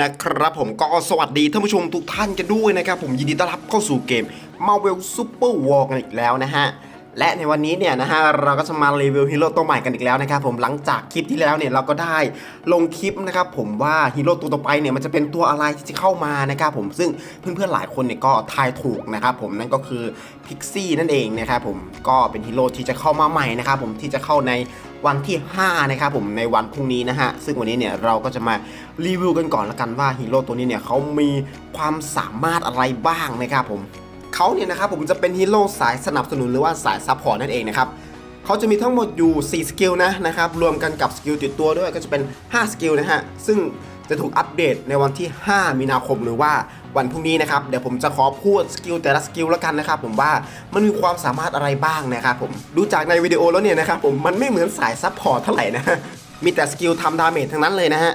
นะครับผมก็สวัสดีท่านผู้ชมทุกท่านกันด้วยนะครับ ผมยินดีต้อนรับเข้าสู่เกม Marvel Super War กันอีกแล้วนะฮะ และในวันนี้เนี่ยนะฮะเราก็จะมารีวิวฮีโร่ตัวใหม่กันอีกแล้วนะครับผมหลังจากคลิปที่แล้วเนี่ยเราก็ได้ลงคลิปนะครับผมว่าฮีโร่ตัวต่อไปเนี่ยมันจะเป็นตัวอะไรที่จะเข้ามานะครับผมซึ่งเพื่อนๆหลายคนเนี่ยก็ทายถูกนะครับผมนั่นก็คือพิกซี่นั่นเองนะครับผมก็เป็นฮีโร่ที่จะเข้ามาใหม่นะครับผมที่จะเข้าในวันที่ 5 นะครับผมในวันพรุ่งนี้นะฮะ ซึ่งวันนี้เนี่ยเราก็จะมารีวิวกันก่อนละกันว่าฮีโร่ตัวนี้เนี่ยเขามีความสามารถอะไรบ้างนะครับผม เขาเนี่ยนะครับผมจะเป็นฮีโร่สายสนับสนุนหรือว่าสายซัพพอร์ตนั่นเองนะครับเขาจะมีทั้งหมดอยู่ 4 สกิลนะนะครับรวมกันกับสกิลติดตัวด้วยก็จะเป็น 5 สกิลนะฮะซึ่งจะถูกอัปเดตในวันที่ 5 มีนาคมหรือว่าวันพรุ่งนี้นะครับเดี๋ยวผมจะขอพูดสกิลแต่ละสกิลแล้วกันนะครับผมว่ามันมีความสามารถอะไรบ้างนะครับผมดูจากในวิดีโอแล้วเนี่ยนะครับผมมันไม่เหมือนสายซัพพอร์ตเท่าไหร่นะมีแต่สกิลทำดาเมจทั้งนั้นเลยนะฮะ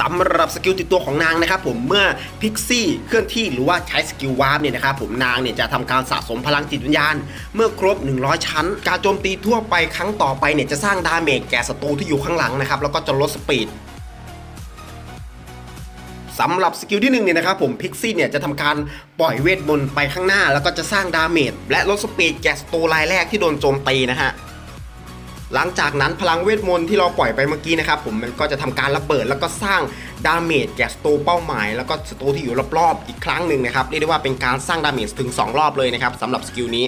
สำหรับสกิลติดตัวของนางนะครับผมเมื่อพิกซี่เคลื่อนที่หรือว่าใช้สกิลวาร์ปเนี่ยนะครับผมนางเนี่ยจะทำการสะสมพลังจิตวิญญาณ เมื่อครบ 100 ชั้น การโจมตีทั่วไปครั้งต่อไปเนี่ยจะสร้างดาเมจแก่ศัตรูที่อยู่ข้างหลังนะครับแล้วก็จะลดสปีดสำหรับสกิลที่หนึ่งเนี่ยนะครับผมพิกซี่เนี่ยจะทำการปล่อยเวทมนต์ไปข้างหน้า แล้วก็จะสร้างดาเมจและลดสปีดแก่ศัตรูรายแรกที่โดนโจมตีนะฮะ หลังจากนั้นพลังเวทมนต์ที่เราปล่อยไปเมื่อกี้นะครับผมมันก็จะทำการระเบิดแล้วก็สร้างดาเมจแก่ศัตรูเป้าหมาย แล้วก็ศัตรูที่อยู่รอบๆอีกครั้งหนึ่งนะครับเรียกได้ว่าเป็นการสร้างดาเมจถึง 2 รอบเลยนะครับสำหรับสกิลนี้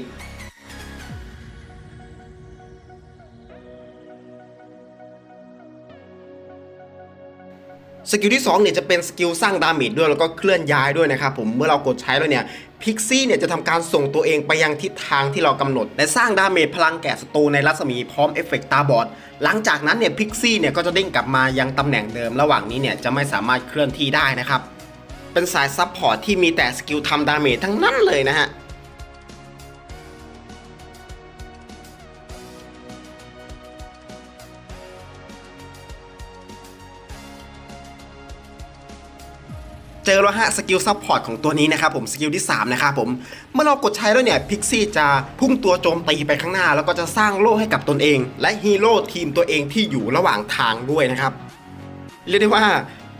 สกิลที่2เนี่ยจะเป็นสกิลสร้างดาเมจด้วยแล้วก็เคลื่อนย้ายด้วยนะครับผมเมื่อเรากดใช้แล้วเนี่ย พิกซี่เนี่ยจะทำการส่งตัวเองไปยังทิศทางที่เรากำหนด และสร้างดาเมจพลังแก่ศัตรูในรัศมีพร้อมเอฟเฟกต์ตาบอด หลังจากนั้นเนี่ยพิกซี่เนี่ยก็จะเด้งกลับมายังตำแหน่งเดิม ระหว่างนี้เนี่ยจะไม่สามารถเคลื่อนที่ได้นะครับ เป็นสายซับพอร์ตที่มีแต่สกิลทำดาเมจทั้งนั้นเลยนะฮะ เจอแล้วฮะสกิลซัพพอร์ตของตัวนี้นะครับผมสกิลที่3นะครับผมเมื่อเรากดใช้แล้วเนี่ยพิกซี่จะพุ่งตัวโจมตีไปข้างหน้า แล้วก็จะสร้างโล่ให้กับตนเอง และฮีโร่ทีมตัวเองที่อยู่ระหว่างทางด้วยนะครับเรียกได้ว่า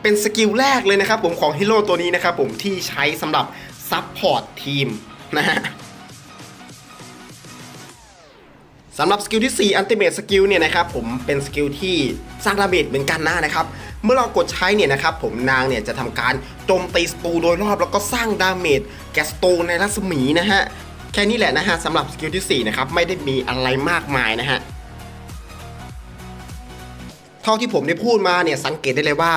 เป็นสกิลแรกเลยนะครับผมของฮีโร่ตัวนี้นะครับผมที่ใช้สำหรับซัพพอร์ตทีมนะฮะ สำหรับสกิลที่ 4 Ultimate Skill เนี่ยนะครับผมเป็นสกิลที่สร้างดาเมจเหมือนกันนะนะครับ เมื่อเรากดใช้เนี่ยนะครับผมนางเนี่ยจะทำการโจมตีสตูโดยรอบแล้วก็สร้างดาเมจแกสตูในรัศมีนะฮะ แค่นี้แหละนะฮะสำหรับสกิลที่ 4 นะครับ ไม่ได้มีอะไรมากมายนะฮะ เท่าที่ผมได้พูดมาเนี่ยสังเกตได้เลยว่า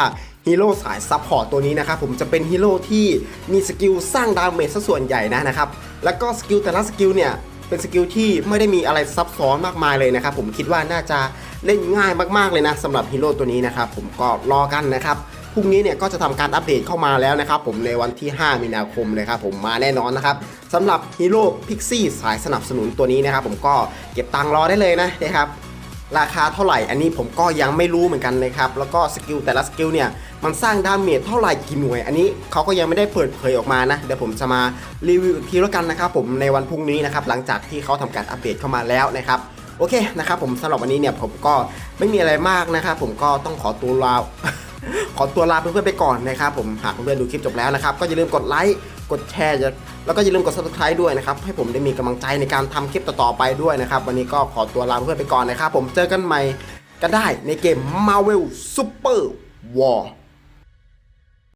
ฮีโร่สายซัพพอร์ตตัวนี้นะครับผมจะเป็นฮีโร่ที่มีสกิลสร้างดาเมจซะส่วนใหญ่นะนะครับ แล้วก็สกิลแต่ละสกิลเนี่ย เป็นสกิลที่ไม่ได้มีอะไรซับซ้อนมากมายเลยนะครับผมคิดว่าน่าจะเล่นง่ายมากๆเลยนะสำหรับฮีโร่ตัวนี้นะครับผมก็รอกันนะครับพรุ่งนี้เนี่ยก็จะทำการอัปเดตเข้ามาแล้วนะครับผมในวันที่ 5 มีนาคมเลยครับผมมาแน่นอนนะครับสำหรับฮีโร่พิกซี่สายสนับสนุนตัวนี้นะครับผมก็เก็บตังค์รอได้เลยนะนะครับ ราคาเท่าไหร่ อันนี้ผมก็ยังไม่รู้เหมือนกันเลยครับ แล้วก็สกิลแต่ละสกิลเนี่ยมันสร้างดาเมจเท่าไหร่กี่หน่วย อันนี้เขาก็ยังไม่ได้เปิดเผยออกมานะ เดี๋ยวผมจะมารีวิวอีกทีแล้วกันนะครับผมในวันพรุ่งนี้นะครับหลังจากที่เขาทำการอัปเดตเข้ามาแล้วนะครับโอเคนะครับผมสำหรับวันนี้เนี่ยผมก็ไม่มีอะไรมากนะครับผมก็ต้องขอตัวลา ขอตัวลาเพื่อนๆไปก่อนนะครับผมหากเพื่อนๆดูคลิปจบแล้วนะครับ ก็อย่าลืมกดไลค์กดแชร์แล้วก็อย่าลืมกด subscribe ด้วยนะครับ ให้ผมได้มีกำลังใจในการทำคลิปต่อๆไปด้วยนะครับ วันนี้ก็ขอตัวลาเพื่อนๆไปก่อนนะครับ ผมเจอกันใหม่ก็ได้ในเกม Marvel Super War